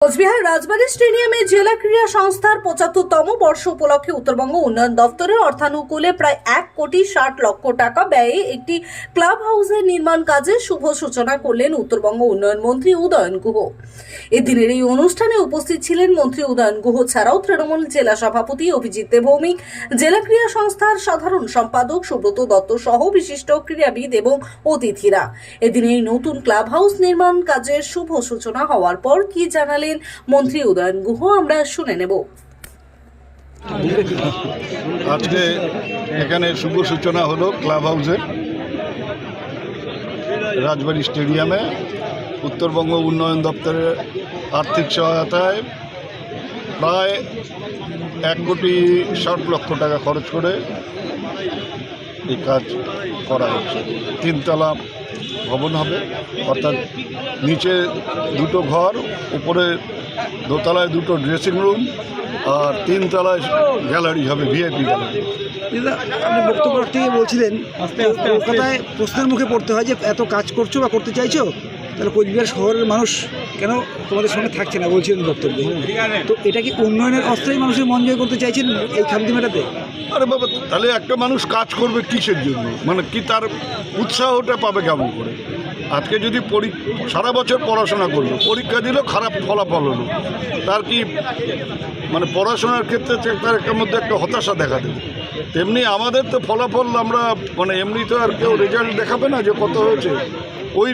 কোচবিহার রাজবাড়ী স্টেডিয়ামে জেলা ক্রীড়া সংস্থার পঁচাত্তরতম বর্ষ উপলক্ষে উত্তরবঙ্গ উন্নয়ন দপ্তরের অর্থানুকূলে প্রায় এক কোটি ষাট লক্ষ টাকা ব্যয়ে একটি ক্লাব হাউসের নির্মাণ কাজে শুভ সূচনা করলেন উত্তরবঙ্গ উন্নয়ন মন্ত্রী উদয়ন গুহ। এদিনের এই অনুষ্ঠানে উপস্থিত ছিলেন মন্ত্রী উদয়ন গুহ ছাড়াও তৃণমূল জেলা সভাপতি অভিজিৎ দেবভৌমিক, জেলা ক্রীড়া সংস্থার সাধারণ সম্পাদক সুব্রত দত্ত সহ বিশিষ্ট ক্রীড়াবিদ এবং অতিথিরা। এদিন এই নতুন ক্লাব হাউস নির্মাণ কাজের শুভ সূচনা হওয়ার পর কি জানালেন মন্ত্রী উদয়ন গুহ, আমরা শুনে নেব। আজকে এখানে শুভ সূচনা হলো ক্লাব হাউসের রাজবাড়ি স্টেডিয়ামে, উত্তরবঙ্গ উন্নয়ন দপ্তরের আর্থিক সহায়তায় প্রায় এক কোটি ষাট লক্ষ টাকা খরচ করে এই কাজ করা হচ্ছে। তিনতলা ভবন হবে। অর্থাৎ নিচে দুটো ঘর উপরে দোতলায় দুটো ড্রেসিং রুম আর তিনতলায় গ্যালারি হবে ভিআইপি গ্যালারি আপনি বক্তব্য থেকে বলছিলেন। কলকাতায় প্রশ্নের মুখে পড়তে হয় যে এত কাজ করছ বা করতে চাইছো? তাহলে কোচবিহার শহরের মানুষ কেন তোমাদের সঙ্গে থাকছে না বলছিলেন বক্তব্যে তো এটা কি উন্নয়নের অস্ত্রেই মানুষের মন জয় করতে চাইছেন এই খামতি মেটাতে? আরে বাবা, তাহলে একটা মানুষ কাজ করবে কিসের জন্য? মানে কি তার উৎসাহটা পাবে কেমন করে? আজকে যদি সারা বছর পড়াশোনা করল, পরীক্ষা দিল, খারাপ ফলাফল হলো। তার কি মানে পড়াশোনার ক্ষেত্রে তার মধ্যে একটা হতাশা দেখা দেবে। তেমনি আমাদের তো ফলাফল আমরা মানে এমনি তো আর কেউ রেজাল্ট দেখাবে না যে কত হয়েছে। ওই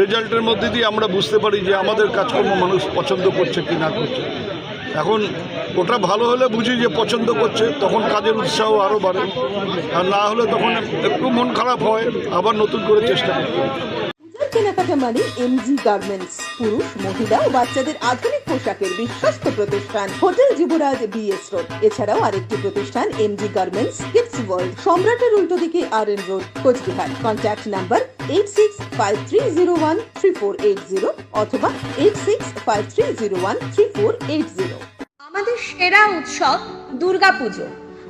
রেজাল্টের মধ্যে দিয়ে আমরা বুঝতে পারি যে আমাদের কাজকর্ম মানুষ পছন্দ করছে কি না করছে। এখন ওটা ভালো হলে বুঝি যে পছন্দ করছে, তখন কাজের উৎসাহ আরও বাড়ে। আর না হলে তখন একটু মন খারাপ হয়, আবার নতুন করে চেষ্টা করতে কেনাকাটা মানে এমজি গার্মেন্টস পুরুষ, মহিলা ও বাচ্চাদের আধুনিক পোশাকের বিশ্বস্ত প্রতিষ্ঠান। হোটেল যুবরাজ বিএস রোড এছাড়াও আরেকটি প্রতিষ্ঠান এমজি গার্মেন্টস কিডস ওয়ার্ল্ড সম্রাটের উল্টো দিকে R N road Cooch Behar. Contact number eight six five three zero one three four eight zero অথবা eight six five three zero one three four eight zero আমাদের সেরা উৎসব দুর্গাপুজো।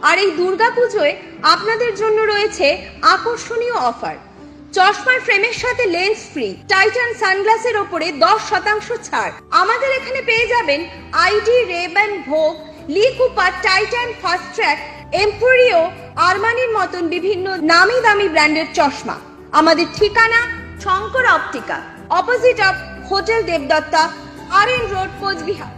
আর এই দুর্গাপুজোয় আপনাদের জন্য রয়েছে আকর্ষণীয় অফার। চশমার ফ্রেমের সাথে লেন্স ফ্রি, টাইটান সানগ্লাসের ওপরে দশ শতাংশ ছাড়। আমাদের এখানে পেয়ে যাবেন ID Ray Ban, Vogue, Lee Cooper, Titan, Fastrack, Emporio, আরমানির মতন বিভিন্ন নামি দামি ব্র্যান্ডের চশমা। আমাদের ঠিকানা Shankar Optica, opposite of hotel Debdutta, R N road, Cooch Behar.